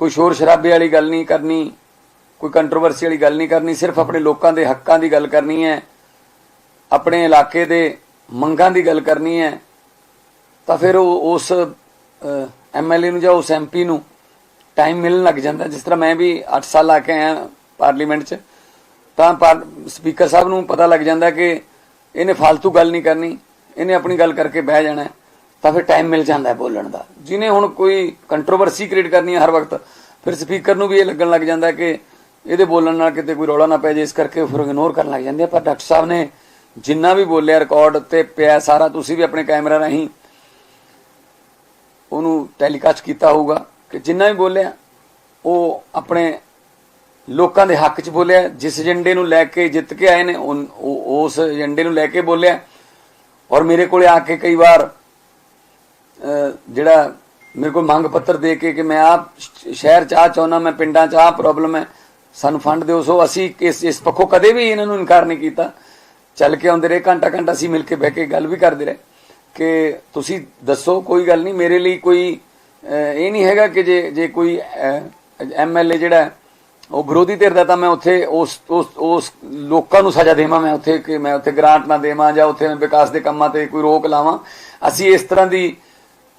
ਕੋਈ ਸ਼ੋਰ ਸ਼ਰਾਬੇ ਵਾਲੀ ਗੱਲ ਨਹੀਂ ਕਰਨੀ, ਕੋਈ ਕੰਟਰੋਵਰਸੀ ਵਾਲੀ ਗੱਲ ਨਹੀਂ ਕਰਨੀ, ਸਿਰਫ ਆਪਣੇ ਲੋਕਾਂ ਦੇ ਹੱਕਾਂ ਦੀ ਗੱਲ ਕਰਨੀ ਹੈ, ਆਪਣੇ ਇਲਾਕੇ ਦੇ ਮੰਗਾਂ ਦੀ ਗੱਲ ਕਰਨੀ ਹੈ, ਤਾਂ ਫਿਰ ਉਹ ਉਸ ਐਮਐਲਏ ਨੂੰ ਜਾਂ ਉਸ ਐਮਪੀ ਨੂੰ ਟਾਈਮ ਮਿਲਣ ਲੱਗ ਜਾਂਦਾ। ਜਿਸ ਤਰ੍ਹਾਂ ਮੈਂ ਵੀ 8 ਸਾਲ ਲਾ ਕੇ ਆਇਆ ਪਾਰਲੀਮੈਂਟ 'ਚ, ਤਾਂ ਸਪੀਕਰ ਸਾਹਿਬ ਨੂੰ ਪਤਾ ਲੱਗ ਜਾਂਦਾ ਕਿ ਇਹਨੇ ਫालतू ਗੱਲ ਨਹੀਂ ਕਰਨੀ, ਇਹਨੇ ਆਪਣੀ ਗੱਲ ਕਰਕੇ ਬਹਿ ਜਾਣਾ ਤਾਂ ਫਿਰ ਟਾਈਮ ਮਿਲ ਜਾਂਦਾ ਬੋਲਣ ਦਾ। ਜਿਹਨੇ ਹੁਣ ਕੋਈ ਕੰਟਰੋਵਰਸੀ ਕ੍ਰੀਏਟ ਕਰਨੀ ਹੈ ਹਰ ਵਕਤ, ਫਿਰ ਸਪੀਕਰ ਨੂੰ ਵੀ ਇਹ ਲੱਗਣ ਲੱਗ ਜਾਂਦਾ ਕਿ ਇਹਦੇ ਬੋਲਣ ਨਾਲ ਕਿਤੇ ਕੋਈ ਰੌਲਾ ਨਾ ਪੈ ਜਾਏ, ਇਸ ਕਰਕੇ ਉਹ ਫਿਰ ਇਗਨੋਰ ਕਰਨ ਲੱਗ ਜਾਂਦੇ ਆ। ਪਰ ਡਾਕਟਰ ਸਾਹਿਬ ਨੇ ਜਿੰਨਾ ਵੀ ਬੋਲਿਆ ਰਿਕਾਰਡ ਤੇ ਪਿਆ ਸਾਰਾ, ਤੁਸੀਂ ਵੀ ਆਪਣੇ ਕੈਮਰਾ ਰਾਹੀਂ ਉਹਨੂੰ ਟੈਲੀਕਾਸਟ ਕੀਤਾ ਹੋਊਗਾ ਕਿ ਜਿੰਨਾ ਵੀ ਬੋਲਿਆ, ਉਹ ਆਪਣੇ ਲੋਕਾਂ ਦੇ ਹੱਕ 'ਚ ਬੋਲਿਆ, ਜਿਸ ਏਜੰਡੇ ਨੂੰ ਲੈ ਕੇ ਜਿੱਤ ਕੇ ਆਏ ਨੇ ਉਨ- ਉਹ- ਉਸ ਏਜੰਡੇ ਨੂੰ ਲੈ ਕੇ ਬੋਲਿਆ। ਔਰ ਮੇਰੇ ਕੋਲੇ ਆ ਕੇ ਕਈ ਵਾਰ ਜਿਹੜਾ ਮੇਰੇ ਕੋਲ ਮੰਗ ਪੱਤਰ ਦੇ ਕੇ ਕਿ ਮੈਂ ਆਪ ਸ਼ਹਿਰ ਚ ਆ ਚਾਹੁੰਦਾ ਮੈਂ ਪਿੰਡਾਂ ਚ ਆ ਪ੍ਰੋਬਲਮ ਹੈ, ਸਾਨੂੰ ਫੰਡ ਦਿਓ। ਸੋ ਅਸੀਂ ਇਸ ਇਸ ਪੱਖੋਂ ਕਦੇ ਵੀ ਇਹਨਾਂ ਨੂੰ ਇਨਕਾਰ ਨਹੀਂ ਕੀਤਾ। ਚੱਲ ਕੇ ਆਉਂਦੇ ਰਹੇ, ਘੰਟਾ ਘੰਟਾ ਅਸੀਂ ਮਿਲ ਕੇ ਬਹਿ ਕੇ ਗੱਲ ਵੀ ਕਰਦੇ ਰਹੇ ਕਿ ਤੁਸੀਂ ਦੱਸੋ, ਕੋਈ ਗੱਲ ਨਹੀਂ, ਮੇਰੇ ਲਈ ਕੋਈ ਇਹ ਨਹੀਂ ਹੈਗਾ ਕਿ ਜੇ ਜੇ ਕੋਈ ਐਮਐਲਏ ਜਿਹੜਾ ਉਹ ਵਿਰੋਧੀ ਧਿਰ ਦਾ ਤਾਂ ਮੈਂ ਉੱਥੇ ਉਸ ਉਸ ਉਸ ਲੋਕਾਂ ਨੂੰ ਸਜ਼ਾ ਦੇਵਾਂ, ਮੈਂ ਉੱਥੇ ਕਿ ਮੈਂ ਉੱਥੇ ਗ੍ਰਾਂਟ ਨਾ ਦੇਵਾਂ ਜਾਂ ਉੱਥੇ ਵਿਕਾਸ ਦੇ ਕੰਮਾਂ ਤੇ ਕੋਈ ਰੋਕ ਲਾਵਾਂ। ਅਸੀਂ ਇਸ ਤਰ੍ਹਾਂ ਦੀ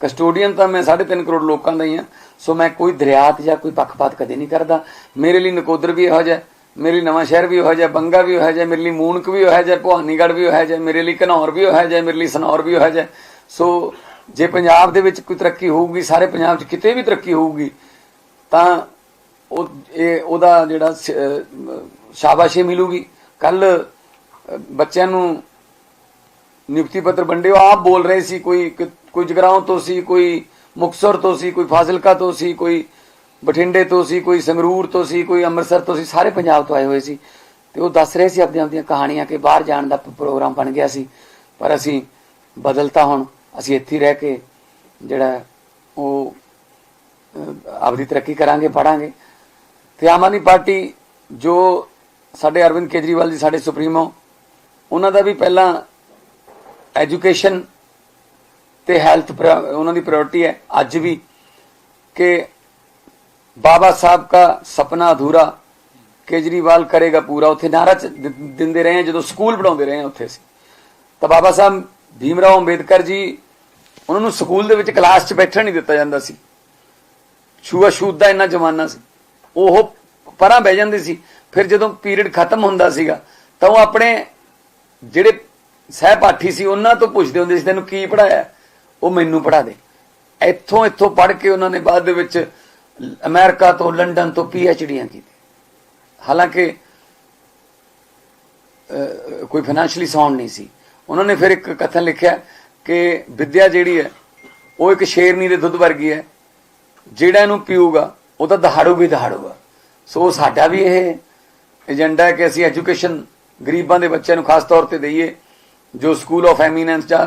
ਕਸਟੋਡੀਅਨ ਤਾਂ ਮੈਂ 3.5 ਕਰੋੜ ਲੋਕਾਂ ਦਾ ਹੀ ਹਾਂ। ਸੋ ਮੈਂ ਕੋਈ ਦਰਿਆਤ ਜਾਂ ਕੋਈ ਪੱਖਪਾਤ ਕਦੇ ਨਹੀਂ ਕਰਦਾ। ਮੇਰੇ ਲਈ ਨਕੋਦਰ ਵੀ ਇਹੋ ਜਿਹਾ, ਮੇਰੇ ਲਈ ਨਵਾਂ ਸ਼ਹਿਰ ਵੀ ਇਹੋ ਜਿਹਾ, ਬੰਗਾ ਵੀ ਇਹੋ ਜਿਹਾ, ਮੇਰੇ ਲਈ ਮੂਨਕ ਵੀ ਇਹੋ ਜਿਹਾ, ਭਵਾਨੀਗੜ੍ਹ ਵੀ ਇਹੋ ਜਿਹਾ, ਮੇਰੇ ਲਈ ਘਨੌਰ ਵੀ ਇਹੋ ਜਿਹਾ, ਮੇਰੇ ਲਈ ਸਨੌਰ ਵੀ ਇਹੋ ਜਿਹਾ। ਸੋ ਜੇ ਪੰਜਾਬ ਦੇ ਵਿੱਚ ਕੋਈ ਤਰੱਕੀ ਹੋਊਗੀ, ਸਾਰੇ ਪੰਜਾਬ 'ਚ ਕਿਤੇ ਵੀ ਤਰੱਕੀ ਹੋਊਗੀ, ਤਾਂ ਉਹ, ਇਹ ਉਹਦਾ ਜਿਹੜਾ ਸ਼ਾਬਾਸ਼ੀ ਮਿਲੂਗੀ। ਕੱਲ ਬੱਚਿਆਂ ਨੂੰ ਨਿਯੁਕਤੀ ਪੱਤਰ ਵੰਡਿਓ। ਆਪ ਬੋਲ ਰਹੇ ਸੀ ਕੋਈ ਕੋਈ ਜਗਰਾਉਂ ਤੋਂ ਸੀ, ਕੋਈ ਮੁਕਤਸਰ ਤੋਂ ਸੀ, ਕੋਈ ਫਾਜ਼ਿਲਕਾ ਤੋਂ ਸੀ, ਕੋਈ ਬਠਿੰਡੇ ਤੋਂ ਸੀ, ਕੋਈ ਸੰਗਰੂਰ ਤੋਂ ਸੀ, ਕੋਈ ਅੰਮ੍ਰਿਤਸਰ ਤੋਂ ਸੀ, ਸਾਰੇ ਪੰਜਾਬ ਤੋਂ ਆਏ ਹੋਏ ਸੀ। ਤੇ ਉਹ ਦੱਸ ਰਹੇ ਸੀ ਆਪਣੀਆਂ ਆਪਣੀਆਂ ਕਹਾਣੀਆਂ ਕਿ ਬਾਹਰ ਜਾਣ ਦਾ ਪ੍ਰੋਗਰਾਮ ਬਣ ਗਿਆ ਸੀ। ਪਰ ਅਸੀਂ ਬਦਲਤਾ ਹੁਣ, ਅਸੀਂ ਇੱਥੇ ਰਹਿ ਕੇ ਜਿਹੜਾ ਉਹ ਆਪਦੀ ਤਰੱਕੀ ਕਰਾਂਗੇ ਪੜਾਂਗੇ ਤੇ ਆਮ ਆਦਮੀ ਪਾਰਟੀ ਜੋ ਸਾਡੇ ਅਰਵਿੰਦ ਕੇਜਰੀਵਾਲ ਜੀ, ਸਾਡੇ ਸੁਪਰੀਮੋ, ਉਹਨਾਂ ਦਾ ਵੀ ਪਹਿਲਾਂ ਐਜੂਕੇਸ਼ਨ ਤੇ ਹੈਲਥ ਉਹਨਾਂ ਦੀ ਪ੍ਰਾਇੋਰਟੀ ਹੈ। ਅੱਜ ਵੀ ਕਿ ਬਾਬਾ ਸਾਹਿਬ ਦਾ ਸੁਪਨਾ ਅਧੂਰਾ ਕੇਜਰੀਵਾਲ ਕਰੇਗਾ ਪੂਰਾ। ਉੱਥੇ ਨਾਰਾ ਚ- ਦਿੰਦੇ ਰਹੇ ਜਦੋਂ ਸਕੂਲ ਪੜਾਉਂਦੇ ਰਹੇ ਉੱਥੇ ਸੀ ਤਾਂ ਬਾਬਾ ਸਾਹਿਬ ਭੀਮਰਾਓ ਅੰਬੇਦਕਰ ਜੀ, ਉਹਨਾਂ ਨੂੰ ਸਕੂਲ ਦੇ ਵਿੱਚ ਕਲਾਸ 'ਚ ਬੈਠਣ ਨਹੀਂ ਦਿੱਤਾ ਜਾਂਦਾ ਸੀ। ਛੂਆ ਛੂਤ ਦਾ ਇੰਨਾ ਜ਼ਮਾਨਾ ਸੀ। ਉਹ ਪਰਾਂ ਬਹਿ ਜਾਂਦੇ ਸੀ। ਫਿਰ ਜਦੋਂ ਪੀਰੀਅਡ ਖਤਮ ਹੁੰਦਾ ਸੀਗਾ, ਤਾਂ ਉਹ ਆਪਣੇ ਜਿਹੜੇ ਸਹਿਪਾਠੀ ਸੀ, ਉਹਨਾਂ ਤੋਂ ਪੁੱਛਦੇ ਹੁੰਦੇ ਸੀ, ਤੈਨੂੰ ਕੀ ਪੜਾਇਆ ਉਹ ਮੈਨੂੰ ਪੜਾ ਦੇ। ਇੱਥੋਂ ਇੱਥੋਂ ਪੜ੍ਹ ਕੇ ਉਹਨਾਂ ਨੇ ਬਾਅਦ ਦੇ ਵਿੱਚ ਅਮਰੀਕਾ ਤੋਂ ਲੰਡਨ ਤੋਂ ਪੀ ਐੱਚ ਡੀਆਂ ਕੀਤੀ ਹਾਲਾਂਕਿ ਕੋਈ ਫਾਈਨੈਂਸ਼ਲੀ ਸਾਊਂਡ ਨਹੀਂ ਸੀ। ਉਹਨਾਂ ਨੇ ਫਿਰ ਇੱਕ ਕਥਨ ਲਿਖਿਆ ਕਿ ਵਿਦਿਆ ਜਿਹੜੀ ਹੈ, ਉਹ ਇੱਕ ਸ਼ੇਰਨੀ ਦੇ ਦੁੱਧ ਵਰਗੀ ਹੈ। ਜਿਹੜਾ ਇਹਨੂੰ ਪੀਊਗਾ ਉਹ ਤਾਂ ਦਹਾੜੂ ਵੀ ਦਹਾੜੂਗਾ। ਸੋ ਸਾਡਾ ਵੀ ਇਹ ਏਜੰਡਾ ਹੈ ਕਿ ਅਸੀਂ ਐਜੂਕੇਸ਼ਨ ਗਰੀਬਾਂ ਦੇ ਬੱਚਿਆਂ ਨੂੰ ਖਾਸ ਤੌਰ ਤੇ ਦਈਏ, ਜੋ ਸਕੂਲ ਆਫ ਐਮੀਨੈਂਸ ਜਾਂ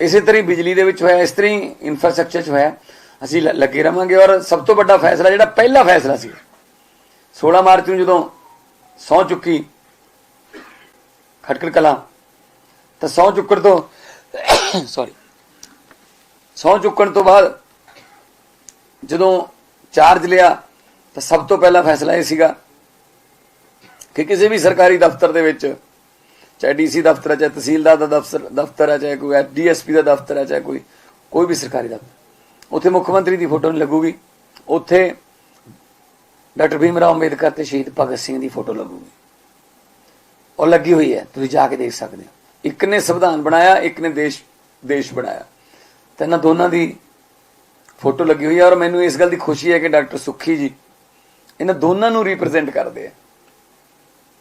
ਇਸੇ ਤਰ੍ਹਾਂ ਹੀ ਬਿਜਲੀ ਦੇ ਵਿੱਚ ਹੋਇਆ, ਇਸ ਤਰ੍ਹਾਂ ਹੀ ਇਨਫਰਾਸਟ੍ਰਕਚਰ 'ਚ ਹੋਇਆ। ਅਸੀਂ ਲੱਗੇ ਰਵਾਂਗੇ ਔਰ ਸਭ ਤੋਂ ਵੱਡਾ ਫੈਸਲਾ ਜਿਹੜਾ ਪਹਿਲਾ ਫੈਸਲਾ ਸੀ 16 ਮਾਰਚ ਨੂੰ ਜਦੋਂ ਸੌ ਚੁੱਕੀ ਖਟਕੜ ਕਲਾ, ਤਾਂ ਸੌ ਚੁੱਕਣ ਤੋਂ ਸੌਰੀ ਸੌ ਚੁੱਕਣ ਤੋਂ ਬਾਅਦ ਜਦੋਂ ਚਾਰਜ ਲਿਆ, ਤਾਂ ਸਭ ਤੋਂ ਪਹਿਲਾ ਫੈਸਲਾ ਇਹ ਸੀਗਾ ਕਿ ਕਿਸੇ ਵੀ ਸਰਕਾਰੀ ਦਫ਼ਤਰ ਦੇ ਵਿੱਚ ਚਾਹੇ ਡੀਸੀ ਦਫ਼ਤਰ ਹੈ ਚਾਹੇ ਤਹਿਸੀਲਦਾਰ ਦਾ ਦਫ਼ਤਰ ਦਫ਼ਤਰ ਹੈ ਚਾਹੇ ਕੋਈ ਡੀਐਸਪੀ ਦਾ ਦਫ਼ਤਰ ਹੈ ਚਾਹੇ ਕੋਈ ਕੋਈ ਵੀ ਸਰਕਾਰੀ ਦਫ਼ਤਰ। ਉੱਥੇ ਮੁੱਖ ਮੰਤਰੀ ਦੀ ਫੋਟੋ ਨਹੀਂ ਲੱਗੂਗੀ। ਉੱਥੇ ਡਾਕਟਰ ਭੀਮ ਰਾਓ ਅੰਬੇਦਕਰ ਤੇ ਸ਼ਹੀਦ ਭਗਤ ਸਿੰਘ ਦੀ ਫੋਟੋ ਲੱਗੂਗੀ। ਉਹ ਲੱਗੀ ਹੋਈ ਹੈ, ਤੁਸੀਂ ਜਾ ਕੇ ਦੇਖ ਸਕਦੇ ਹੋ। ਇੱਕ ਨੇ ਸੰਵਿਧਾਨ ਬਣਾਇਆ, ਇੱਕ ਨੇ ਦੇਸ਼ ਦੇਸ਼ ਬਣਾਇਆ। ਤੇ ਇਹਨਾਂ ਦੋਨਾਂ ਦੀ ਫੋਟੋ ਲੱਗੀ ਹੋਈ ਹੈ ਔਰ ਮੈਨੂੰ ਇਸ ਗੱਲ ਦੀ ਖੁਸ਼ੀ ਹੈ ਕਿ ਡਾਕਟਰ ਸੁੱਖੀ ਜੀ, ਇਹਨਾਂ ਦੋਨਾਂ ਨੂੰ ਰਿਪਰੈਜ਼ੈਂਟ ਕਰਦੇ ਆ।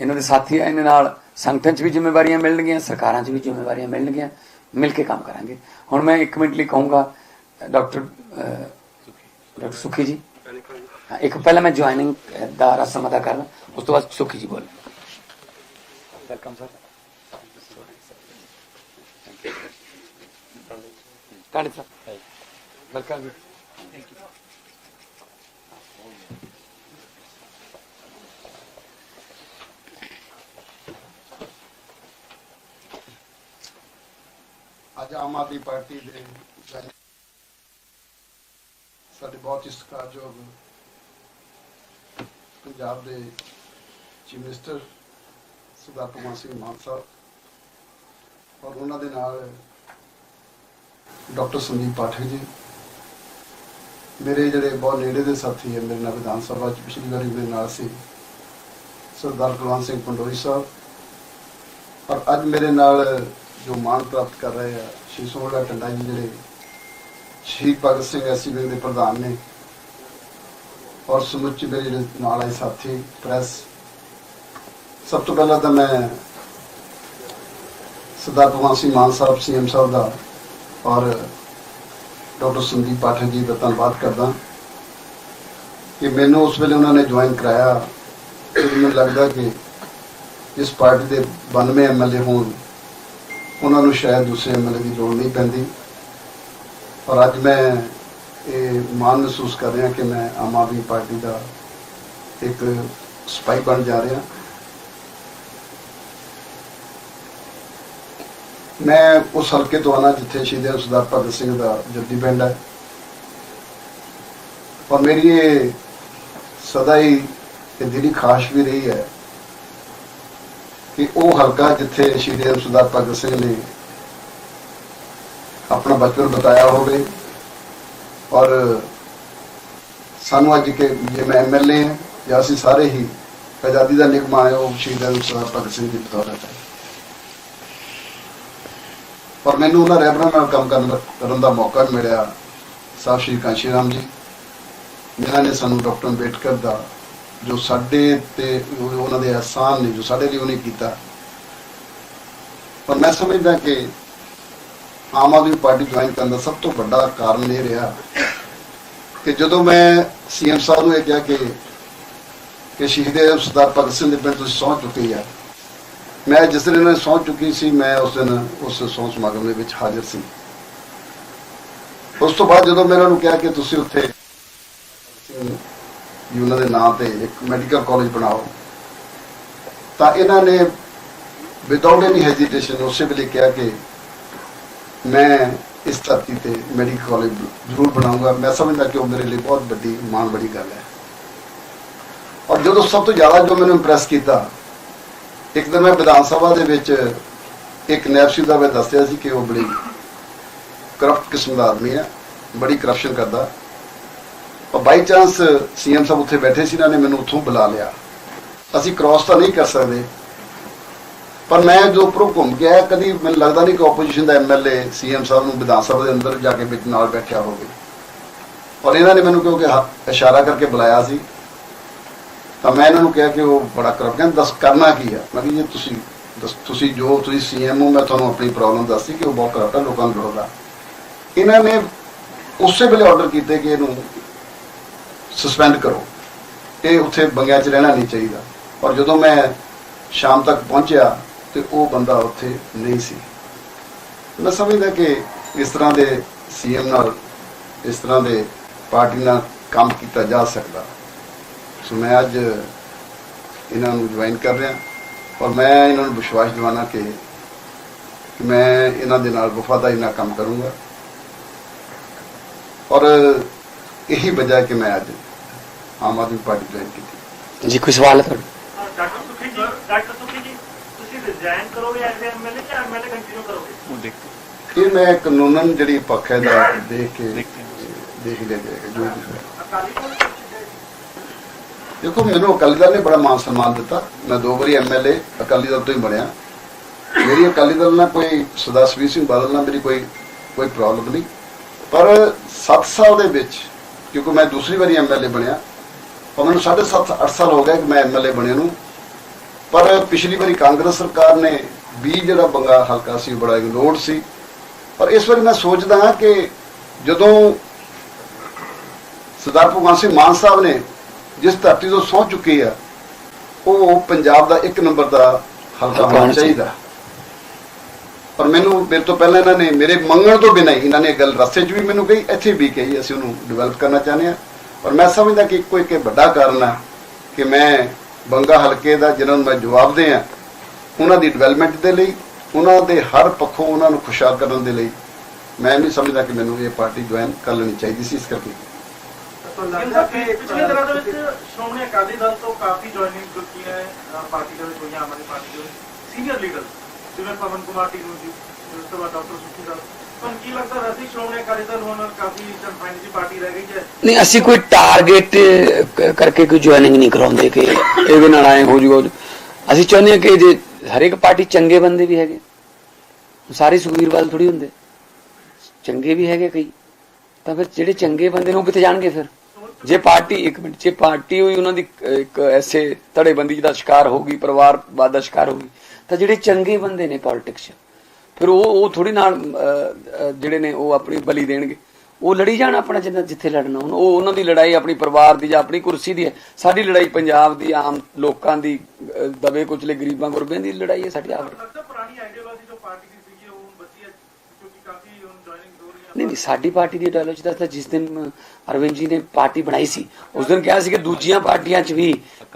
ਇਹਨਾਂ ਦੇ ਸਾਥੀ ਆ ਇਹਨਾਂ ਨਾਲ ਸੰਗਠਨ 'ਚ ਵੀ ਜ਼ਿੰਮੇਵਾਰੀਆਂ ਮਿਲਣਗੀਆਂ ਸਰਕਾਰਾਂ 'ਚ ਵੀ ਜ਼ਿੰਮੇਵਾਰੀਆਂ ਮਿਲਣਗੀਆਂ ਮਿਲ ਕੇ ਕੰਮ ਕਰਾਂਗੇ। ਹੁਣ ਮੈਂ 1 ਮਿੰਟ ਲਈ ਕਹੂੰਗਾ ਡਾਕਟਰ ਡਾਕਟਰ ਸੁਖੀ ਜੀ। ਇੱਕ ਪਹਿਲਾਂ ਮੈਂ ਜੁਆਇਨਿੰਗ ਦਾ ਰਸਮ ਅਦਾ ਕਰਨਾ ਉਸ ਤੋਂ ਬਾਅਦ ਸੁਖੀ ਜੀ ਬੋਲੇ ਵੈਲਕਮ ਸਰ ਕਾਂਡ ਸਰ। ਵੈਲਕਮ ਜੀ ਅੱਜ ਆਮ ਆਦਮੀ ਪਾਰਟੀ ਦੇ ਸਾਡੇ- ਬਹੁਤ ਹੀ ਸਤਿਕਾਰਯੋਗ ਪੰਜਾਬ ਦੇ ਚੀਫ ਮਿਨਿਸਟਰ ਸਰਦਾਰ ਭਗਵੰਤ ਸਿੰਘ ਮਾਨ ਸਾਹਿਬ ਔਰ ਉਹਨਾਂ ਦੇ ਨਾਲ ਡਾਕਟਰ ਸੰਦੀਪ ਪਾਠਕ ਜੀ। ਮੇਰੇ ਜਿਹੜੇ ਬਹੁਤ ਨੇੜੇ ਦੇ ਸਾਥੀ ਹੈ, ਮੇਰੇ ਨਾਲ ਵਿਧਾਨ ਸਭਾ ਚ ਪਿਛਲੀ ਵਾਰੀ ਮੇਰੇ ਨਾਲ ਸੀ ਸਰਦਾਰ ਕੁਲਵੰਤ ਸਿੰਘ ਪੰਡੋਰੀ ਸਾਹਿਬ। ਔਰ ਅੱਜ ਮੇਰੇ ਨਾਲ ਜੋ ਮਾਣ ਪ੍ਰਾਪਤ ਕਰ ਰਹੇ ਆ, ਸ਼੍ਰੀ ਸੋਹਣਾ ਟੰਡਾ ਜੀ ਜਿਹੜੇ ਸ਼ਹੀਦ ਭਗਤ ਸਿੰਘ ਐਸੀ ਵਿੰਗ ਦੇ ਪ੍ਰਧਾਨ ਨੇ ਔਰ ਸਮੁੱਚੇ ਮੇਰੇ ਜਿਹੜੇ ਨਾਲ ਆਏ ਸਾਥੀ, ਪ੍ਰੈਸ। ਸਭ ਤੋਂ ਪਹਿਲਾਂ ਤਾਂ ਮੈਂ ਸਰਦਾਰ ਭਗਵੰਤ ਸਿੰਘ ਮਾਨ ਸਾਹਿਬ, ਸੀਐਮ ਸਾਹਿਬ ਦਾ ਔਰ ਡਾਕਟਰ ਸੰਦੀਪ ਪਾਠਕ ਜੀ ਦਾ ਧੰਨਵਾਦ ਕਰਦਾ। ਕਿ ਮੈਨੂੰ ਉਸ ਵੇਲੇ ਉਹਨਾਂ ਨੇ ਜੁਆਇਨ ਕਰਾਇਆ। ਤੇ ਮੈਨੂੰ ਲੱਗਦਾ ਕਿ ਇਸ ਪਾਰਟੀ ਦੇ 92 ਐਮਐਲਏ ਹੋਣ ਉਹਨਾਂ ਨੂੰ ਸ਼ਾਇਦ ਦੂਸਰੇ ਐਮਐਲਏ ਦੀ ਲੋੜ ਨਹੀਂ ਪੈਂਦੀ। ਪਰ ਅੱਜ ਮੈਂ ਇਹ ਮਾਣ ਮਹਿਸੂਸ ਕਰ ਰਿਹਾ ਕਿ ਮੈਂ ਆਮ ਆਦਮੀ ਪਾਰਟੀ ਦਾ ਇੱਕ ਸਪਾਈ ਬਣ ਜਾ ਰਿਹਾ। ਮੈਂ ਉਸ ਹਲਕੇ ਤੋਂ ਆਣਾ ਜਿੱਥੇ ਸ਼ਹੀਦ ਸਰਦਾਰ ਭਗਤ ਸਿੰਘ ਦਾ ਜੱਦੀ ਪਿੰਡ ਹੈ। ਔਰ ਮੇਰੀ ਇਹ ਸਦਾ ਹੀ ਇਹ ਦਿਲੀ ਖਾਸ਼ ਵੀ ਰਹੀ ਹੈ ਕਿ ਉਹ ਹਲਕਾ ਜਿੱਥੇ ਸ਼ਹੀਦ ਸਰਦਾਰ ਭਗਤ ਸਿੰਘ ਨੇ ਆਪਣਾ ਬਚਪਨ ਬਤਾਇਆ ਹੋਵੇ। ਔਰ ਸਾਨੂੰ ਅੱਜ ਕਿ ਜੇ ਮੈਂ ਐਮਐਲਏ ਹਾਂ, ਜਾਂ ਅਸੀਂ ਸਾਰੇ ਹੀ ਆਜ਼ਾਦੀ ਦਾ ਨਿਗਮ ਆਏ ਉਹ ਸ਼ਹੀਦ ਸਰਦਾਰ ਭਗਤ ਸਿੰਘ ਦੀ ਬਦੌਲਤ ਹੈ। ਪਰ ਮੈਨੂੰ ਉਹਨਾਂ ਰਹਿਬਰਾਂ ਨਾਲ ਕੰਮ ਕਰਨ ਦਾ ਕਰਨ ਦਾ ਮੌਕਾ ਮਿਲਿਆ। ਸਾਹਿਬ ਸ਼੍ਰੀ ਕਾਂਸ਼ੀ ਰਾਮ ਜੀ। ਜਿਨ੍ਹਾਂ ਨੇ ਸਾਨੂੰ ਡਾਕਟਰ ਅੰਬੇਡਕਰ ਦਾ ਜੋ ਸਾਡੇ ਤੇ ਉਹ- ਉਹਨਾਂ ਦੇ ਅਹਿਸਾਨ ਨੇ, ਜੋ ਸਾਡੇ ਲਈ ਉਹਨੇ ਕੀਤਾ। ਪਰ ਮੈਂ ਸਮਝਦਾ ਕਿ ਆਮ ਆਦਮੀ ਪਾਰਟੀ ਜੁਆਇਨ ਕਰਨ ਦਾ ਸਭ ਤੋਂ ਵੱਡਾ ਕਾਰਨ ਇਹ ਰਿਹਾ ਕਿ ਜਦੋਂ ਮੈਂ ਸੀਐਮ ਸਾਹਿਬ ਨੂੰ ਇਹ ਕਿਹਾ ਕਿ ਕਿ ਸ਼ਹੀਦ ਸਰਦਾਰ ਭਗਤ ਸਿੰਘ ਦੇ ਪਿੰਡ ਤੁਸੀਂ ਸਹੁੰ ਚੁੱਕੀ ਆ, ਮੈਂ ਜਿਸ ਦਿਨ ਇਹਨਾਂ ਨੇ ਸਹੁੰ ਚੁੱਕੀ ਸੀ, ਮੈਂ ਉਸ ਦਿਨ ਉਸ ਸਹੁੰ ਸਮਾਗਮ ਦੇ ਵਿੱਚ ਹਾਜ਼ਰ ਸੀ। ਉਸ ਤੋਂ ਬਾਅਦ ਜਦੋਂ ਮੈਂ ਇਹਨਾਂ ਨੂੰ ਕਿਹਾ ਕਿ ਤੁਸੀਂ ਉੱਥੇ ਵੀ ਉਹਨਾਂ ਦੇ ਨਾਂ ਤੇ ਇੱਕ ਮੈਡੀਕਲ ਕਾਲਜ ਬਣਾਓ। ਤਾਂ ਇਹਨਾਂ ਨੇ ਵਿਦਆਊਟ ਐਨੀ ਹੈਜ਼ਿਟੇਸ਼ਨ ਉਸੇ ਵੇਲੇ ਕਿਹਾ ਕਿ ਮੈਂ ਇਸ ਧਰਤੀ ਤੇ ਮੈਡੀਕਲ ਕਾਲਜ ਜ਼ਰੂਰ ਬਣਾਉਂਗਾ ਮੈਂ ਸਮਝਦਾ ਕਿ ਉਹ ਮੇਰੇ ਲਈ ਬਹੁਤ ਵੱਡੀ, ਮਾਣ ਬੜੀ ਗੱਲ ਹੈ। ਔਰ ਜਦੋਂ ਸਭ ਤੋਂ ਜ਼ਿਆਦਾ ਜੋ ਮੈਨੂੰ ਇੰਪ੍ਰੈਸ ਕੀਤਾ, ਇੱਕ ਦਿਨ ਮੈਂ ਵਿਧਾਨ ਸਭਾ ਦੇ ਵਿੱਚ ਇੱਕ ਨੈਪਸੀ ਦਾ ਮੈਂ ਦੱਸਿਆ ਸੀ ਕਿ ਉਹ ਬੜੀ ਕਰਪਟ ਕਿਸਮ ਦਾ ਆਦਮੀ ਹੈ, ਬੜੀ ਕਰਪਸ਼ਨ ਕਰਦਾ। ਔਰ ਬਾਈ ਚਾਂਸ ਸੀਐਮ ਸਾਹਿਬ ਉੱਥੇ ਬੈਠੇ ਸੀ, ਇਹਨਾਂ ਨੇ ਮੈਨੂੰ ਉੱਥੋਂ ਬੁਲਾ ਲਿਆ। ਅਸੀਂ ਕ੍ਰਾਸ ਤਾਂ ਨਹੀਂ ਕਰ ਸਕਦੇ। ਪਰ ਮੈਂ ਜੋ ਉੱਪਰੋਂ ਘੁੰਮ ਕੇ ਆਇਆ, ਕਦੀ ਮੈਨੂੰ ਲੱਗਦਾ ਨਹੀਂ ਕਿ ਆਪੋਜੀਸ਼ਨ ਦਾ ਐਮਐਲਏ ਸੀਐਮ ਸਾਹਿਬ ਨੂੰ ਵਿਧਾਨ ਸਭਾ ਦੇ ਅੰਦਰ ਜਾ ਕੇ ਵਿੱਚ ਨਾਲ ਬੈਠਿਆ ਹੋਵੇ। ਔਰ ਇਹਨਾਂ ਨੇ ਮੈਨੂੰ ਕਿਉਂਕਿ ਇਸ਼ਾਰਾ ਕਰਕੇ ਬੁਲਾਇਆ ਸੀ। ਤਾਂ ਮੈਂ ਇਹਨਾਂ ਨੂੰ ਕਿਹਾ ਕਿ ਉਹ ਬੜਾ ਕਰਪ ਕਹਿੰਦੇ, ਦੱਸ ਕਰਨਾ ਕੀ ਆ? ਮੈਂ ਕਿਹਾ, ਜੀ, ਤੁਸੀਂ, ਦੱਸ, ਤੁਸੀਂ ਜੋ ਤੁਸੀਂ ਸੀਐਮ ਹੋ, ਮੈਂ ਤੁਹਾਨੂੰ ਆਪਣੀ ਪ੍ਰੋਬਲਮ ਦੱਸੀ ਕਿ ਉਹ ਬਹੁਤ ਕਰਪਟ ਹੈ ਲੋਕਾਂ ਨੂੰ ਜੋੜਦਾ ਇਹਨਾਂ ਨੇ ਉਸੇ ਵੇਲੇ ਆਰਡਰ ਕੀਤੇ ਕਿ ਇਹਨੂੰ ਸਸਪੈਂਡ ਕਰੋ। ਇਹ ਉੱਥੇ ਬੰਗਿਆਂ 'ਚ ਰਹਿਣਾ ਨਹੀਂ ਚਾਹੀਦਾ। ਔਰ ਜਦੋਂ ਮੈਂ ਸ਼ਾਮ ਤੱਕ ਪਹੁੰਚਿਆ, ਤੇ ਉਹ ਬੰਦਾ ਉੱਥੇ ਨਹੀਂ ਸੀ। ਮੈਂ ਸਮਝਦਾ ਕਿ ਇਸ ਤਰ੍ਹਾਂ ਦੇ ਸੀਐਮ ਨਾਲ ਇਸ ਤਰ੍ਹਾਂ ਦੇ ਪਾਰਟੀ ਨਾਲ ਕੰਮ ਕੀਤਾ ਜਾ ਸਕਦਾ। ਸੋ ਮੈਂ ਅੱਜ ਇਹਨਾਂ ਨੂੰ ਜੁਆਇਨ ਕਰ ਰਿਹਾ। ਔਰ ਮੈਂ ਇਹਨਾਂ ਨੂੰ ਵਿਸ਼ਵਾਸ ਦਿਵਾਉਣਾ ਕਿ ਮੈਂ ਇਹਨਾਂ ਦੇ ਨਾਲ ਵਫਾਦਾਰੀ ਨਾਲ ਕੰਮ ਕਰੂੰਗਾ। ਔਰ ਇਹੀ ਵਜ੍ਹਾ ਕਿ ਮੈਂ ਅੱਜ ਆਮ ਆਦਮੀ ਪਾਰਟੀ ਜੁਆਇਨ ਕੀਤੀ। ਜੀ ਕੋਈ ਸਵਾਲ ਹੈ ਤੁਹਾਡਾ? ਜੀ ਮੈਂ ਕਾਨੂੰਨਨ ਜਿਹੜੀ ਪੱਖ ਹੈ ਦਾ ਦੇਖ ਕੇ ਦੇਖ ਲਿਆ ਜਾਏਗਾ ਜੋ ਵੀ ਦੇਖੋ ਮੈਨੂੰ ਅਕਾਲੀ ਦਲ ਨੇ ਬੜਾ ਮਾਨ ਸਨਮਾਨ ਦਿੱਤਾ। ਮੈਂ ਦੋ ਵਾਰੀ ਐਮਐਲਏ ਅਕਾਲੀ ਦਲ ਤੋਂ ਹੀ ਬਣਿਆ। ਮੇਰੀ ਅਕਾਲੀ ਦਲ ਨਾਲ ਕੋਈ ਸਦਾ ਸਵੀਰ ਸਿੰਘ ਬਾਦਲ ਨਾਲ ਮੇਰੀ ਕੋਈ ਕੋਈ ਪ੍ਰੋਬਲਮ ਨਹੀਂ। ਪਰ 7 ਸਾਲ ਦੇ ਵਿੱਚ ਕਿਉਂਕਿ ਮੈਂ ਦੂਸਰੀ ਵਾਰੀ ਐਮਐਲਏ ਬਣਿਆ। ਔਰ ਮੈਨੂੰ 7.5 8 ਸਾਲ ਹੋ ਗਏ ਕਿ ਮੈਂ ਐਮਐਲਏ ਬਣਿਆ ਨੂੰ। ਪਰ ਪਿਛਲੀ ਵਾਰੀ ਕਾਂਗਰਸ ਸਰਕਾਰ ਨੇ 20 ਜਿਹੜਾ ਬੰਗਾ ਹਲਕਾ ਸੀ ਬੜਾ ਇਗਨੋਰਡ ਸੀ। ਪਰ ਇਸ ਵਾਰੀ ਮੈਂ ਸੋਚਦਾ ਹਾਂ ਕਿ ਜਦੋਂ ਸਰਦਾਰ ਭਗਵੰਤ ਸਿੰਘ ਮਾਨ ਸਾਹਿਬ ਨੇ ਜਿਸ ਧਰਤੀ ਤੋਂ ਸਹੁੰ ਚੁੱਕੀ ਆ ਉਹ ਪੰਜਾਬ ਦਾ ਇੱਕ ਨੰਬਰ ਦਾ ਹਲਕਾ ਹੋਣਾ ਚਾਹੀਦਾ। ਪਰ ਮੈਨੂੰ ਮੇਰੇ ਤੋਂ ਪਹਿਲਾਂ ਇਹਨਾਂ ਨੇ ਮੇਰੇ ਮੰਗਣ ਤੋਂ ਬਿਨਾਂ ਇਹਨਾਂ ਨੇ ਗੱਲ ਰਸਤੇ 'ਚ ਵੀ ਮੈਨੂੰ ਕਹੀ ਇੱਥੇ ਵੀ ਕਹੀ ਅਸੀਂ ਉਹਨੂੰ ਡਿਵੈਲਪ ਕਰਨਾ ਚਾਹੁੰਦੇ ਆ ਔਰ ਮੈਂ ਸਮਝਦਾ ਕਿ ਕੋਈ ਇੱਕ ਵੱਡਾ ਕਾਰਨ ਆ ਕਿ ਮੈਂ ਬੰਗਾ ਹਲਕੇ ਦਾ ਜਿਹਨਾਂ ਨੂੰ ਮੈਂ ਜਵਾਬ ਦੇ ਆ ਉਹਨਾਂ ਦੀ ਡਿਵੈਲਪਮੈਂਟ ਦੇ ਲਈ ਉਹਨਾਂ ਦੇ ਹਰ ਪੱਖੋਂ ਉਹਨਾਂ ਨੂੰ ਖੁਸ਼ਹਾਲ ਕਰਨ ਦੇ ਲਈ ਮੈਂ ਵੀ ਸਮਝਦਾ ਕਿ ਮੈਨੂੰ ਇਹ ਪਾਰਟੀ ਜੁਆਇਨ ਕਰ ਲੈਣੀ ਚਾਹੀਦੀ ਸੀ ਇਸ ਕਰਕੇ। ਲੱਗਦਾ ਕਿ ਪਿਛਲੇ ਦਿਨਾਂ ਦੇ ਵਿੱਚ ਸ਼੍ਰੋਮਣੀ ਅਕਾਲੀ ਦਲ ਤੋਂ ਕਾਫੀ ਜੁਆਇਨਿੰਗ ਕੀਤੀਆਂ ਅਹ, ਪਾਰਟੀ ਦੇ ਵਿੱਚ ਹੋਈਆਂ ਆਮ ਆਦਮੀ ਪਾਰਟੀ ਦੇ ਵਿੱਚ ਸੀਨੀਅਰ ਲੀਡਰ ਜਿਵੇਂ ਪਵਨ ਕੁਮਾਰ ਟੀਨੂ ਜੀ ਉਸ ਤੋਂ ਬਾਅਦ ਡਾਕਟਰ ਸੁਖੀ ਸਾਹਿਬ ਤੁਹਾਨੂੰ ਕੀ ਲੱਗਦਾ ਵੈਸੇ ਸ਼੍ਰੋਮਣੀ ਅਕਾਲੀ ਦਲ ਹੁਣ ਕਾਫੀ ਕਨਫਾਈਨਡ ਦੀ ਪਾਰਟੀ ਰਹਿ ਗਈ ਹੈ? ਨਹੀਂ, ਅਸੀਂ ਕੋਈ ਟਾਰਗੇਟ ਕਰਕੇ ਕੋਈ ਜੁਆਇਨਿੰਗ ਨਹੀਂ ਕਰਾਉਂਦੇ ਕਿ ਇਹਦੇ ਨਾਲ ਆਏ ਹੋ ਜੂਗਾ। ਅਸੀਂ ਚਾਹੁੰਦੇ ਹਾਂ ਕਿ ਜੇ ਹਰੇਕ ਪਾਰਟੀ ਚੰਗੇ ਬੰਦੇ ਵੀ ਹੈਗੇ, ਸਾਰੇ ਸੁਖਵੀਰ ਵਾਲ ਥੋੜੀ ਹੁੰਦੇ। ਚੰਗੇ ਵੀ ਹੈਗੇ ਕਈ, ਤਾਂ ਫਿਰ ਜਿਹੜੇ ਚੰਗੇ ਬੰਦੇ ਨੇ ਉਹ ਕਿੱਥੇ ਜਾਣਗੇ ਫਿਰ? ਜੇ ਪਾਰਟੀ, ਇੱਕ ਮਿੰਟ, ਜੇ ਪਾਰਟੀ ਹੋਈ, ਉਹਨਾਂ ਦੀ ਇੱਕ ਐਸੇ ਧੜੇਬੰਦੀ ਦਾ ਸ਼ਿਕਾਰ ਹੋਗੀ ਪਰਿਵਾਰਵਾਦ ਦਾ ਸ਼ਿਕਾਰ ਹੋਗੀ ਤਾਂ ਜਿਹੜੇ ਚੰਗੇ ਬੰਦੇ ਨੇ ਪੋਲਿਟਿਕਸ 'ਚ ਫਿਰ ਉਹ ਉਹ ਥੋੜੀ ਨਾਲ ਜਿਹੜੇ ਨੇ ਉਹ ਆਪਣੀ ਬਲੀ ਦੇਣਗੇ। ਉਹ ਲੜੀ ਜਾਣ ਆਪਣਾ ਜਿੰਨਾ ਜਿੱਥੇ ਲੜਨਾ ਹੁਣ। ਉਹ ਉਹਨਾਂ ਦੀ ਲੜਾਈ ਆਪਣੀ ਪਰਿਵਾਰ ਦੀ ਜਾਂ ਆਪਣੀ ਕੁਰਸੀ ਦੀ ਹੈ। ਸਾਡੀ ਲੜਾਈ ਪੰਜਾਬ ਦੀ ਆਮ ਲੋਕਾਂ ਦੀ ਦਬੇ ਕੁਚਲੇ ਗਰੀਬਾਂ ਗੁਰਬਿਆਂ ਦੀ ਲੜਾਈ ਹੈ ਸਾਡੀ ਆਪ। ਨਹੀਂ ਨਹੀਂ ਸਾਡੀ ਪਾਰਟੀ ਦੀ ਆਈਡੀਓਲੋਜੀ ਦਾ ਤਾਂ ਜਿਸ ਦਿਨ ਅਰਵਿੰਦ ਜੀ ਨੇ ਪਾਰਟੀ ਬਣਾਈ ਸੀ ਉਸ ਦਿਨ ਕਿਹਾ ਸੀ ਕਿ ਦੂਜੀਆਂ ਪਾਰਟੀਆਂ 'ਚ ਵੀ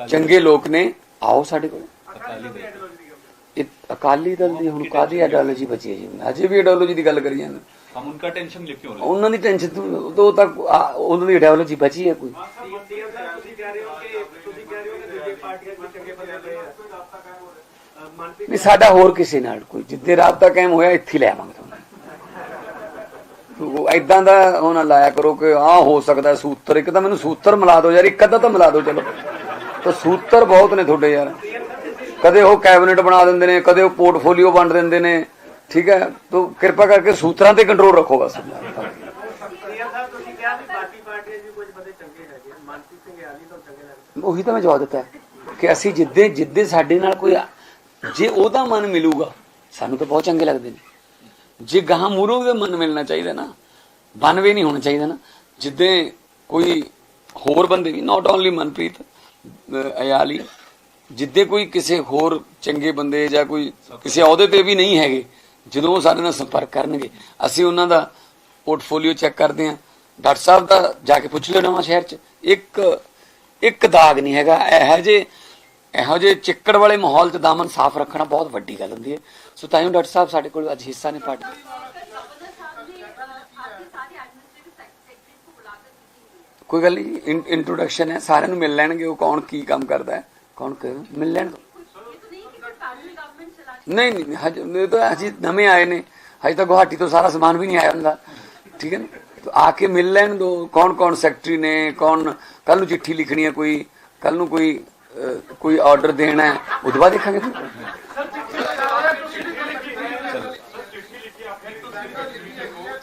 ਚੰਗੇ ਲੋਕ ਨੇ ਆਓ ਸਾਡੇ ਕੋਲ। ਅਕਾਲੀ ਦਲ ਦੀ ਆਈਡੀਓਲੋਜੀ ਦੀ ਗੱਲ ਇਹ ਅਕਾਲੀ ਦਲ ਦੀ ਹੁਣ ਕਾਦੀ ਆਈਡੀਓਲੋਜੀ ਬਚੀ ਹੈ ਜੀ? ਅਜੇ ਵੀ ਆਈਡੀਓਲੋਜੀ ਦੀ ਗੱਲ ਕਰੀ ਜਾਂਦੇ ਹਮ ਉਨ੍ਹਾਂ ਟੈਨਸ਼ਨ ਲੈ ਕਿਉਂ ਰਹੇ ਉਹਨਾਂ ਦੀ ਟੈਨਸ਼ਨ ਤੋਂ ਤੱਕ ਉਹਨਾਂ ਦੀ ਆਈਡੀਓਲੋਜੀ ਬਚੀ ਹੈ ਕੋਈ। ਨਹੀਂ ਸਾਡਾ ਹੋਰ ਕਿਸੇ ਨਾਲ ਕੋਈ। ਜਿੱਦੇ ਰਾਬਤਾ ਕਾਇਮ ਹੋਇਆ ਇੱਥੇ ਲੈ ਆਵਾਂਗੇ ਤੁਹਾਨੂੰ। ਐਦਾਂ ਦਾ ਉਹਨਾਂ ਲਾਇਆ ਕਰੋ ਕਿ ਆ ਹੋ ਸਕਦਾ ਸੂਤਰ। ਇੱਕ ਤਾਂ ਮੈਨੂੰ ਸੂਤਰ ਮਿਲਾ ਦਿਓ ਯਾਰ ਇੱਕ ਅੱਧਾ ਤਾਂ ਮਿਲਾ ਦਿਓ ਚਲੋ। ਤਾਂ ਸੂਤਰ ਬਹੁਤ ਨੇ ਤੁਹਾਡੇ ਯਾਰ। ਕਦੇ ਉਹ ਕੈਬਨਿਟ ਬਣਾ ਦਿੰਦੇ ਨੇ, ਕਦੇ ਉਹ ਪੋਰਟਫੋਲੀਓ ਵੰਡ ਦਿੰਦੇ ਨੇ। ਠੀਕ ਹੈ? ਤੋ ਕਿਰਪਾ ਕਰਕੇ ਸੂਤਰਾਂ ਤੇ ਕੰਟਰੋਲ ਰੱਖੋ ਬਸ। ਉਹੀ ਤਾਂ ਮੈਂ ਜਵਾਬ ਦਿੱਤਾ। ਕਿ ਅਸੀਂ ਜਿੱਦੇ ਜਿੱਦੇ ਸਾਡੇ ਨਾਲ ਕੋਈ ਜੇ ਉਹਦਾ ਮਨ ਮਿਲੂਗਾ, ਸਾਨੂੰ ਤਾਂ ਬਹੁਤ ਚੰਗੇ ਲੱਗਦੇ ਨੇ। ਜੇ ਗਾਹਾਂ ਮੂਰੋਂ ਦਾ ਮਨ ਮਿਲਣਾ ਚਾਹੀਦਾ ਨਾ ਬਨਵੇ ਨਹੀਂ ਹੋਣਾ ਚਾਹੀਦਾ ਨਾ। ਜਿੱਦੇ ਕੋਈ ਹੋਰ ਬੰਦੇ ਵੀ ਨਾਟ ਓਨਲੀ ਮਨਪ੍ਰੀਤ ਅਯਾਲੀ ਜਿੱਦੇ ਕੋਈ ਕਿਸੇ ਹੋਰ ਚੰਗੇ ਬੰਦੇ ਜਾਂ ਕੋਈ ਕਿਸੇ ਅਹੁਦੇ ਤੇ ਵੀ ਨਹੀਂ ਹੈਗੇ, ਜਦੋਂ ਉਹ ਸਾਡੇ ਨਾਲ ਸੰਪਰਕ ਕਰਨਗੇ, ਅਸੀਂ ਉਹਨਾਂ ਦਾ ਪੋਰਟਫੋਲੀਓ ਚੈੱਕ ਕਰਦੇ ਹਾਂ। ਡਾਕਟਰ ਸਾਹਿਬ ਦਾ ਜਾ ਕੇ ਪੁੱਛ ਲਿਓ ਨਵਾਂ ਸ਼ਹਿਰ 'ਚ। ਇੱਕ ਇੱਕ ਦਾਗ ਨਹੀਂ ਹੈਗਾ। ਇਹੋ ਜੇ ਇਹੋ ਜੇ ਚਿੱਕੜ ਵਾਲੇ ਮਾਹੌਲ 'ਚ ਦਾਮਨ ਸਾਫ਼ ਰੱਖਣਾ ਬਹੁਤ ਵੱਡੀ ਗੱਲ ਹੁੰਦੀ ਹੈ। ਸੋ ਤਾਂ ਹੀ ਡਾਕਟਰ ਸਾਹਿਬ ਸਾਡੇ ਕੋਲ ਅੱਜ ਹਿੱਸਾ ਨੇ ਪਾਟ ਕੋਈ ਗੱਲ ਨਹੀਂ ਇੰਟਰੋਡਕਸ਼ਨ ਹੈ। ਸਾਰਿਆਂ ਨੂੰ ਮਿਲ ਲੈਣਗੇ ਉਹ ਕੌਣ ਕੀ ਕੰਮ ਕਰਦਾ ਹੈ। ਕੌਣ ਕਰ ਮਿਲ ਲੈਣ ਦਿਓ। ये तो नहीं कि कोई पैरल गवर्नमेंट चलानी ਨਹੀਂ ਨਹੀਂ ਹਜੇ ਇਹ ਤਾਂ ਹਜੇ ਨਵੇਂ ਆਏ ਨੇ ਹਜੇ ਤਾਂ ਗੁਹਾਟੀ ਤੋਂ ਸਾਰਾ ਸਮਾਨ ਵੀ ਨਹੀਂ ਆਇਆ ਹੁੰਦਾ ਠੀਕ ਹੈ ਨਾ ਤਾਂ ਆ ਕੇ ਮਿਲ ਲੈਣ ਦੋ ਕੌਣ ਕੌਣ ਸੈਕਟਰੀ ਨੇ ਕੌਣ ਕੱਲ ਨੂੰ ਚਿੱਠੀ ਲਿਖਣੀ ਹੈ ਕੋਈ ਕੱਲ ਨੂੰ ਕੋਈ ਅਹ, ਕੋਈ ਆਰਡਰ ਦੇਣਾ ਹੈ ਉਹ ਤੋਂ ਬਾਅਦ ਦੇਖਾਂਗੇ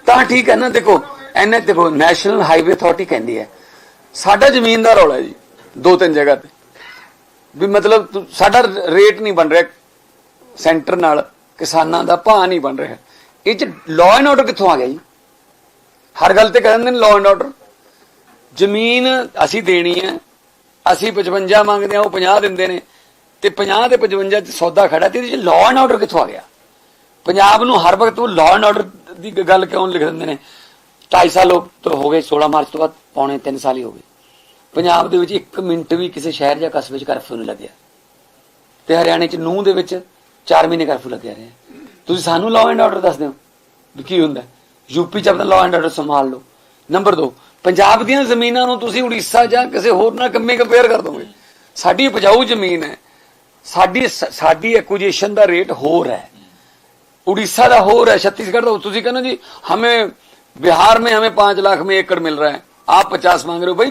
ਤਾਂ ਠੀਕ ਹੈ ਨਾ ਦੇਖੋ ਐਨੇ ਦੇਖੋ ਨੈਸ਼ਨਲ ਹਾਈਵੇ ਅਥਾਰਟੀ ਕਹਿੰਦੀ ਹੈ ਸਾਡਾ ਜ਼ਮੀਨ ਦਾ ਰੌਲਾ ਹੈ ਜੀ ਦੋ ਤਿੰਨ ਜਗ੍ਹਾ ਤੇ ਵੀ ਮਤਲਬ ਸਾਡਾ ਰੇਟ ਨਹੀਂ ਬਣ ਰਿਹਾ ਸੈਂਟਰ ਨਾਲ, ਕਿਸਾਨਾਂ ਦਾ ਭਾਅ ਨਹੀਂ ਬਣ ਰਿਹਾ। ਇਹ ਚ ਲਾਅ ਐਂਡ ਆਰਡਰ ਕਿੱਥੋਂ ਆ ਗਿਆ ਜੀ? ਹਰ ਗੱਲ ਤੇ ਕਹਿੰਦੇ ਨੇ ਲਾਅ ਐਂਡ ਆਰਡਰ ਜ਼ਮੀਨ ਅਸੀਂ ਦੇਣੀ ਹੈ, ਅਸੀਂ 55 ਮੰਗਦੇ ਆ ਉਹ 50 ਦਿੰਦੇ ਨੇ। ਤੇ 50 ਤੇ 55 ਚ ਸੌਦਾ ਖੜਾ ਤੇ ਇਹਦੇ ਚ ਲਾਅ ਐਂਡ ਆਰਡਰ ਕਿੱਥੋਂ ਆ ਗਿਆ? ਪੰਜਾਬ ਨੂੰ ਹਰ ਵਕਤ ਉਹ ਲਾਅ ਐਂਡ ਆਰਡਰ ਦੀ ਗੱਲ ਕਿਉਂ ਲਿਖ ਦਿੰਦੇ ਨੇ? 2.5 ਸਾਲ ਤੋਂ ਹੋ ਗਏ 16 ਮਾਰਚ ਤੋਂ ਬਾਅਦ, ਪੌਣੇ 3 ਸਾਲ ਹੀ ਹੋ ਗਏ। ਪੰਜਾਬ ਦੇ ਵਿੱਚ 1 ਮਿੰਟ ਵੀ ਕਿਸੇ ਸ਼ਹਿਰ ਜਾਂ ਕਸਬੇ 'ਚ ਕਰਫਿਊ ਨਹੀਂ ਲੱਗਿਆ ਤੇ ਹਰਿਆਣੇ 'ਚ ਨੂੰਹ ਦੇ ਵਿੱਚ 4 ਮਹੀਨੇ ਕਰਫਿਊ ਲੱਗਿਆ ਰਿਹਾ ਤੁਸੀਂ ਸਾਨੂੰ ਲਾਅ ਐਂਡ ਆਰਡਰ ਦੱਸ ਦਿਓ ਵੀ ਕੀ ਹੁੰਦਾ ਯੂਪੀ 'ਚ ਆਪਣਾ ਲਾਅ ਐਂਡ ਆਰਡਰ ਸੰਭਾਲ ਲਓ ਨੰਬਰ 2 ਪੰਜਾਬ ਦੀਆਂ ਜ਼ਮੀਨਾਂ ਨੂੰ ਤੁਸੀਂ ਉੜੀਸਾ ਜਾਂ ਕਿਸੇ ਹੋਰ ਨਾਲ ਕੰਮੇ ਕੰਪੇਅਰ ਕਰ ਦੋਗੇ ਸਾਡੀ ਉਪਜਾਊ ਜ਼ਮੀਨ ਹੈ ਸਾਡੀ ਸਾਡੀ ਐਕੁਜੀਸ਼ਨ ਦਾ ਰੇਟ ਹੋਰ ਹੈ उड़ीसा का हो रहा है छत्तीसगढ़ का तुझी कहना जी हमें बिहार में हमें पांच लाख में एकड़ मिल रहा है आप पचास मांग रहे हो भाई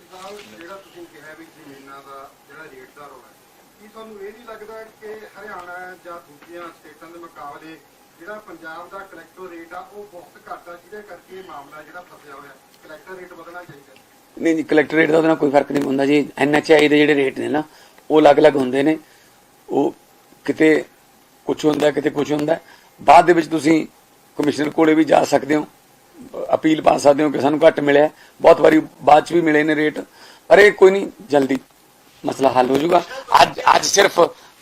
ਪੰਜਾਬ ਦਾ ਕਲੈਕਟਰ ਰੇਟ ਆ, ਉਹ ਬਹੁਤ ਘੱਟ ਆ, ਜਿਹਦੇ ਕਰਕੇ ਇਹ ਮਾਮਲਾ ਜਿਹੜਾ ਫਸਿਆ ਹੋਇਆ। ਕਲੈਕਟਰ ਰੇਟ ਵਧਣਾ ਚਾਹੀਦਾ। ਨਹੀਂ ਜੀ ਕਲੈਕਟਰ ਰੇਟ ਦਾ ਉਹਦੇ ਨਾਲ ਕੋਈ ਫ਼ਰਕ ਨਹੀਂ ਹੁੰਦਾ ਜੀ। ਐਨਐਚਆਈ ਦੇ ਜਿਹੜੇ ਰੇਟ ਨੇ ਨਾ, ਉਹ ਅਲੱਗ-ਅਲੱਗ ਹੁੰਦੇ ਨੇ। ਉਹ ਕਿਤੇ ਕੁਝ ਹੁੰਦਾ, ਕਿਤੇ ਕੁਝ ਹੁੰਦਾ। ਬਾਅਦ ਦੇ ਵਿੱਚ ਤੁਸੀਂ ਕਮਿਸ਼ਨਰ ਕੋਲੇ ਵੀ ਜਾ ਸਕਦੇ ਹੋ। ਅਪੀਲ ਪਾ ਸਕਦੇ ਹੋ ਕਿ ਸਾਨੂੰ ਘੱਟ ਮਿਲਿਆ। ਬਹੁਤ ਵਾਰੀ ਬਾਅਦ ਚ ਵੀ ਮਿਲੇ ਨੇ ਰੇਟ ਪਰ ਇਹ ਕੋਈ ਨਹੀਂ, ਜਲਦੀ ਮਸਲਾ ਹੱਲ ਹੋ ਜਾਊਗਾ। ਅੱਜ ਅੱਜ ਸਿਰਫ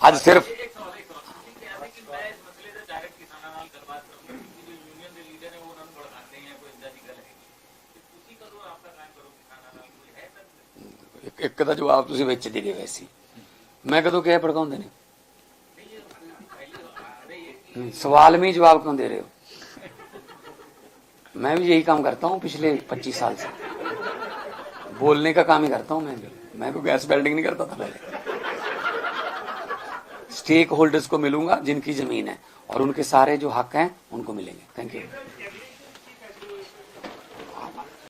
ਅੱਜ ਸਿਰਫ ਇੱਕ- ਇੱਕ ਦਾ ਜਵਾਬ ਤੁਸੀਂ ਵਿੱਚ ਦੇ ਗਏ ਵੈਸੀ ਮੈਂ ਕਦੋਂ ਕਿਹਾ ਭੜਕਾਉਂਦੇ ਨੇ हम्म, सवाल में ही जवाब क्यों दे रहे हो मैं भी यही काम करता हूँ पिछले 25 साल से बोलने का काम ही करता हूँ मैं भी मैं कोई गैस वेल्डिंग नहीं करता था पहले स्टेक होल्डर्स को मिलूंगा जिनकी जमीन है और उनके सारे जो हक हैं उनको मिलेंगे थैंक यू